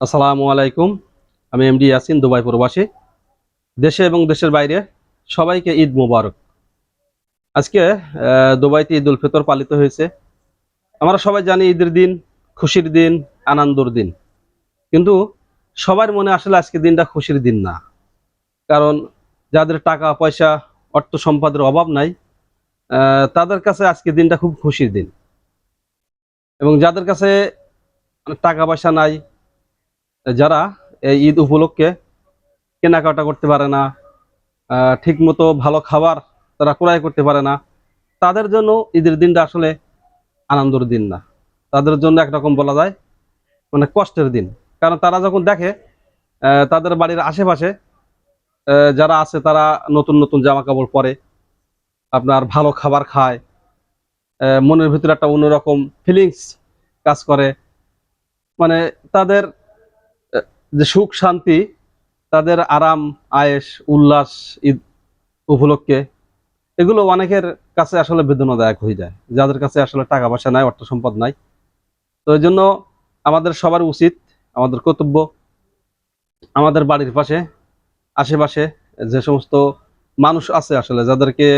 আসসালামু আলাইকুম। আমি এমডি ইয়াসিন, দুবাই প্রবাসী। দেশে এবং দেশের বাইরে সবাইকে ঈদ মোবারক। আজকে দুবাইতে ঈদ উল ফিতর পালিত হয়েছে। আমরা সবাই জানি ঈদের দিন খুশির দিন, আনন্দর দিন। কিন্তু সবার মনে আসলে আজকে দিনটা খুশির দিন না। কারণ যাদের টাকা, পয়সা, অর্থ সম্পদের অভাব নাই তাদের কাছে আজকে দিনটা খুব খুশির দিন। এবং যাদের কাছে টাকা পয়সা নাই যারা এই ঈদ উপলক্ষে কেনাকাটা করতে পারে না ঠিক মতো ভালো খাবার তারা ক্রয় করতে পারে না, তাদের জন্য ঈদের দিনটা আসলে আনন্দর দিন না। তাদের জন্য একরকম বলা যায় মানে কষ্টের দিন। কারণ তারা যখন দেখে তাদের বাড়ির আশেপাশে যারা আছে তারা নতুন নতুন জামা কাপড় পরে, আপনার ভালো খাবার খায় মনের ভিতরে একটা অন্যরকম ফিলিংস কাজ করে। মানে তাদের যে সুখ, শান্তি, তাদের আরাম আয়েস উল্লাস, ঈদ উপলক্ষে এগুলো অনেকের কাছে আসলে বেদনাদায়ক হয়ে যায়। যাদের কাছে আসলে টাকা পয়সা নাই, অর্থ সম্পদ নাই। তো এই জন্য আমাদের সবার উচিত, আমাদের কর্তব্য, আমাদের বাড়ির পাশে, আশেপাশে যে সমস্ত মানুষ আছে আসলে, যাদেরকে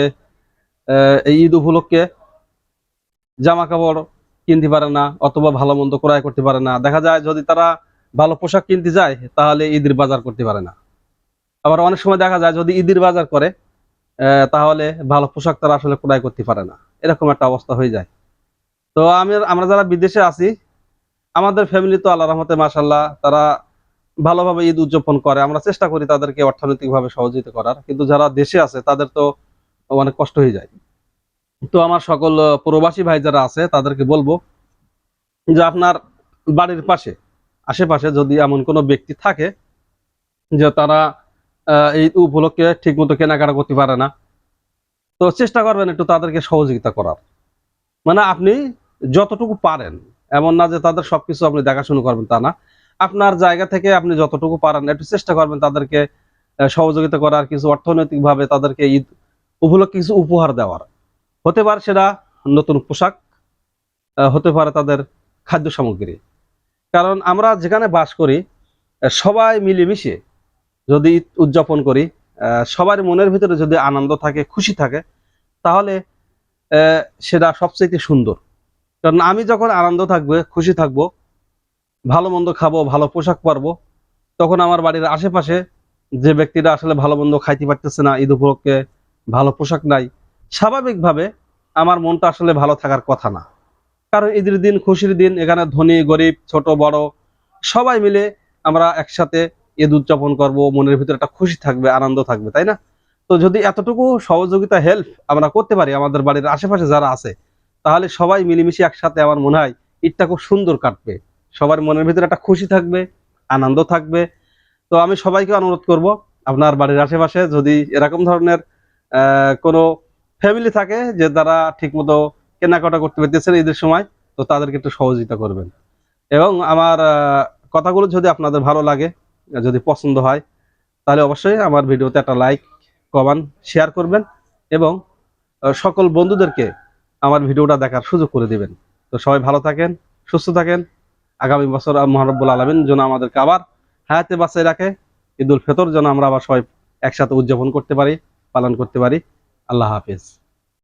এই ঈদ উপলক্ষে জামা কাপড় কিনতে পারে না, অথবা ভালো মন্দ ক্রয় করতে পারে না। দেখা যায় যদি তারা ভালো পোশাক কিনতে যায়, তাহলে ঈদের বাজার করতে পারে না। আবার অনেক সময় দেখা যায়, যদি ঈদের বাজার করে তাহলে ভালো পোশাক তারা আসলে ক্রয় করতে পারে না। এরকম একটা অবস্থা হয়ে যায়। তো আমি, আমরা যারা বিদেশে আছি, আমাদের ফ্যামিলি তো আল্লাহ রহমতে মাসাল্লাহ তারা ভালোভাবে ঈদ উদযাপন করে। আমরা চেষ্টা করি তাদেরকে অর্থনৈতিকভাবে সহযোগিতা করার, কিন্তু যারা দেশে আছে, তাদের তো অনেক কষ্ট হয়ে যায়। তো আমার সকল প্রবাসী ভাই যারা আছে, তাদেরকে বলব যে আপনার বাড়ির পাশে আশেপাশে যদি এমন কোনো ব্যক্তি থাকে যে তারা এই উপলক্ষে ঠিক মতো কেনাকাটা করতে পারে না, তো চেষ্টা করবেন একটু তাদেরকে সহযোগিতা করার। মানে আপনি যতটুকু পারেন, এমন না যে তাদের সবকিছু আপনি দেখাশুনো করবেন তা না। আপনার জায়গা থেকে আপনি যতটুকু পারেন, একটু চেষ্টা করবেন তাদেরকে সহযোগিতা করার কিছু অর্থনৈতিকভাবে তাদেরকে ঈদ উপলক্ষে কিছু উপহার দেওয়ার। হতে পারে সেটা নতুন পোশাক হতে পারে তাদের খাদ্য সামগ্রী। কারণ আমরা যেখানে বাস করি সবাই মিলেমিশে যদি উদযাপন করি সবার মনের ভিতরে যদি আনন্দ থাকে, খুশি থাকে, তাহলে সেটা সবচেয়ে সুন্দর। কারণ আমি যখন আনন্দ থাকবে, খুশি থাকব, ভালো মন্দ খাব, ভালো পোশাক পরবো, তখন আমার বাড়ির আশেপাশে যে ব্যক্তিরা আসলে ভালো মন্দ খাইতে পারতেছে না, ঈদ উপলক্ষে ভালো পোশাক নাই, স্বাভাবিকভাবে আমার মনটা আসলে ভালো থাকার কথা না। কারণ ঈদের দিন, খুশির দিন, এখানে ধনী, গরিব, ছোট, বড়, সবাই মিলে আমরা একসাথে ঈদ উদযাপন করব, মনের ভিতরে একটা খুশি থাকবে, আনন্দ থাকবে, তাই না? তো যদি এতটুকু সহযোগিতা হেল্প আমরা করতে পারি আমাদের বাড়ির আশেপাশে যারা আছে, তাহলে সবাই মিলেমিশে একসাথে আমার মনে হয় ঈদটা খুব সুন্দর কাটবে। সবার মনের ভিতরে একটা খুশি থাকবে, আনন্দ থাকবে। তো আমি সবাইকে অনুরোধ করব, আপনার বাড়ির আশেপাশে যদি এরকম ধরনের কোনো ফ্যামিলি থাকে যে তারা ঠিকমতো কেনাকাটা করতে পারতেছেন ঈদের সময়, তো তাদেরকে একটু সহযোগিতা করবেন। এবং আমার কথাগুলো যদি আপনাদের ভালো লাগে, যদি পছন্দ হয়, তাহলে অবশ্যই আমার ভিডিওতে একটা লাইক কমান শেয়ার করবেন এবং সকল বন্ধুদেরকে আমার ভিডিওটা দেখার সুযোগ করে দিবেন। তো সবাই ভালো থাকেন, সুস্থ থাকেন। আগামী বছর মহানব্বুল আলমিন যেন আমাদেরকে আবার হায়াতে বাঁচাই রাখে, ঈদুল ফেতর যেন আমরা আবার সবাই একসাথে উদযাপন করতে পারি, পালন করতে পারি। আল্লাহ হাফিজ।